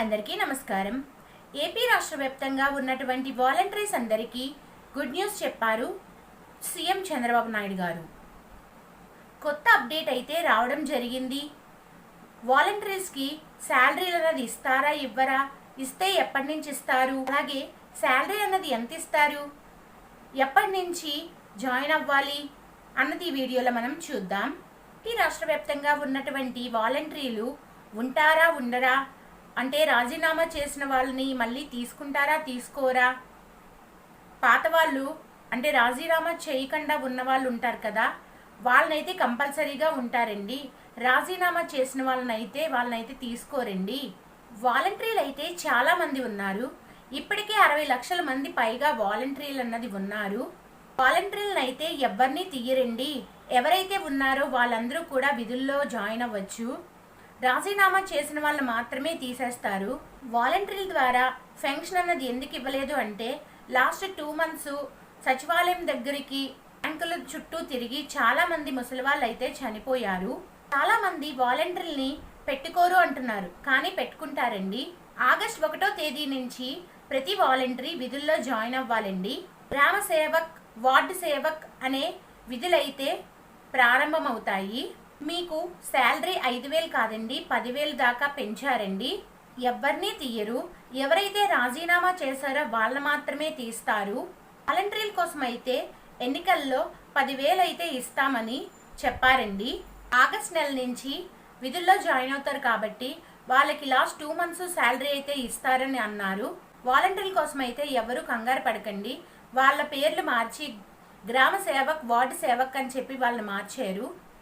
అందరికీ నమస్కారం. ఏపీ రాష్ట్ర వ్యాప్తంగా ఉన్నటువంటి వాలంటీర్స్ అందరికీ గుడ్ న్యూస్ చెప్పారు సీఎం చంద్రబాబు నాయుడు గారు. కొత్త అప్డేట్ అయితే రావడం జరిగింది. వాలంటీర్స్కి శాలరీలు అన్నది ఇస్తారా ఇవ్వరా ఇస్తే ఎప్పటి నుంచి ఇస్తారు అలాగే శాలరీ అన్నది ఎంత ఇస్తారు ఎప్పటి నుంచి జాయిన్ అవ్వాలి అన్నది ఈ వీడియోలో మనం చూద్దాం. ఈ రాష్ట్ర వ్యాప్తంగా ఉన్నటువంటి వాలంటీర్లు ఉంటారా ఉండరా అంటే రాజీనామా చేసిన వాళ్ళని మళ్ళీ తీసుకుంటారా తీసుకోరా? పాత వాళ్ళు అంటే రాజీనామా చేయకుండా ఉన్న వాళ్ళు ఉంటారు కదా వాళ్ళనైతే కంపల్సరీగా ఉంటారండి. రాజీనామా చేసిన వాళ్ళనైతే వాళ్ళనైతే తీసుకోరండి. వాలంటీర్లు అయితే చాలామంది ఉన్నారు. ఇప్పటికే అరవై లక్షల మంది పైగా వాలంటీర్లు అన్నది ఉన్నారు. వాలంటీర్లను అయితే ఎవరిని తీయరండి. ఎవరైతే ఉన్నారో వాళ్ళందరూ కూడా విధుల్లో జాయిన్ అవ్వచ్చు. రాజీనామా చేసిన వాళ్ళు మాత్రమే తీసేస్తారు. వాలంటీర్ల ద్వారా పెన్షన్ అన్నది ఎందుకు ఇవ్వలేదు అంటే లాస్ట్ టూ మంత్స్ సచివాలయం దగ్గరికి బ్యాంకుల చుట్టూ తిరిగి చాలా మంది ముసలి వాళ్ళు అయితే చనిపోయారు. చాలా మంది వాలంటీర్ని పెట్టుకోరు అంటున్నారు. కానీ పెట్టుకుంటారండి. ఆగస్ట్ ఒకటో తేదీ నుంచి ప్రతి వాలంటరీ విధుల్లో జాయిన్ అవ్వాలండి. గ్రామ సేవక్ వార్డు సేవక్ అనే విధులైతే ప్రారంభమవుతాయి. మీకు శాలరీ ఐదు వేలు కాదండి పదివేలు దాకా పెంచారండి. ఎవరిని తీయరు. ఎవరైతే రాజీనామా చేశారో వాళ్ళ మాత్రమే తీస్తారు. వాలంటీర్ల కోసం అయితే ఎన్నికల్లో పదివేలు అయితే ఇస్తామని చెప్పారండి. ఆగస్ట్ నెల నుంచి విధుల్లో జాయిన్ అవుతారు కాబట్టి వాళ్ళకి లాస్ట్ టూ మంత్స్ శాలరీ అయితే ఇస్తారని అన్నారు. వాలంటీర్ల కోసం అయితే ఎవరు కంగారు పడకండి. వాళ్ళ పేర్లు మార్చి గ్రామ సేవక్ వార్డు సేవక్ అని చెప్పి వాళ్ళని మార్చారు.